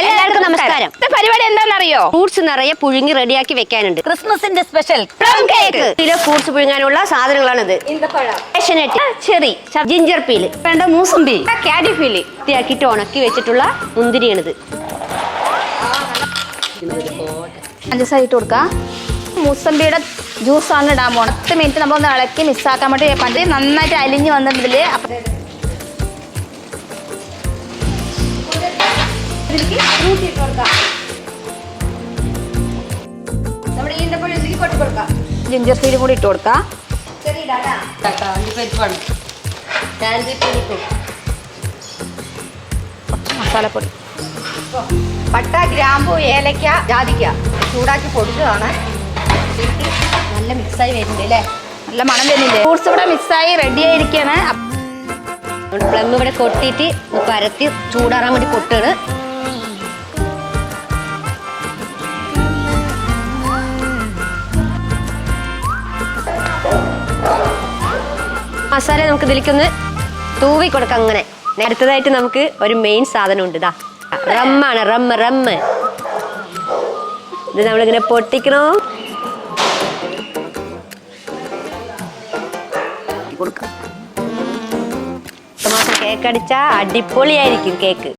എല്ലാവർക്കും നമസ്കാരം. പരിപാടി എന്താണെന്നറിയോ? ഫ്രൂട്ട്സ് നിറയെ പുഴുങ്ങി റെഡിയാക്കി വെക്കാനുണ്ട്. ക്രിസ്മസിന്റെ special plum cake. Kilo fruits പുഴുങ്ങാനുള്ള സാധനങ്ങളാണിത്. ചെറി. ജിഞ്ചർ പീൽ വേണ്ട മൂസമ്പി. കാഡി പീൽ വൃത്തിയാക്കിയിട്ട് ഉണക്കി വെച്ചിട്ടുള്ള മുന്തിരിയാണിത്. പഞ്ചസാര ഇട്ട് കൊടുക്കാം. മൂസമ്പിയുടെ ജ്യൂസാണ് ഇടാൻ പോണത്. പത്ത് മിനിറ്റ് നമ്മളൊന്ന് ഇളക്കി മിസ്സാക്കാൻ വേണ്ടി പണ്ട് നന്നായിട്ട് അലിഞ്ഞ് വന്നിട്ടുണ്ടെങ്കിൽ അപ്പം ജിഞ്ചർ സീഡ് കൂടി ഇട്ട് കൊടുക്കാം. മസാലപ്പൊടി. പട്ട ഗ്രാമ്പു ഏലക്ക ജാതിക്ക. ചൂടാക്കി പൊടിച്ചതാണ്. നല്ല മിക്സായി വരുന്നുണ്ട് അല്ലേ? നല്ല മണം വരുന്നില്ലേ? ഫ്രൂട്ട്സ് ഇവിടെ മിക്സായി റെഡി ആയിരിക്കാണ്. പ്ലം ഇവിടെ കൊട്ടിയിട്ട് പരത്തി ചൂടാറാൻ വേണ്ടി കൊട്ടാണ് മസാല നമുക്ക് ഇതിലേക്കൊന്ന് തൂവി കൊടുക്കാം അങ്ങനെ അടുത്തതായിട്ട് നമുക്ക് ഒരു മെയിൻ സാധനം ഉണ്ട് ഇതാ റമ്മാണ് റമ്മ് റമ്മ് ഇത് നമ്മളിങ്ങനെ പൊട്ടിക്കണോ കൊടുക്കാം കേക്ക് അടിച്ചാൽ അടിപൊളിയായിരിക്കും കേക്ക്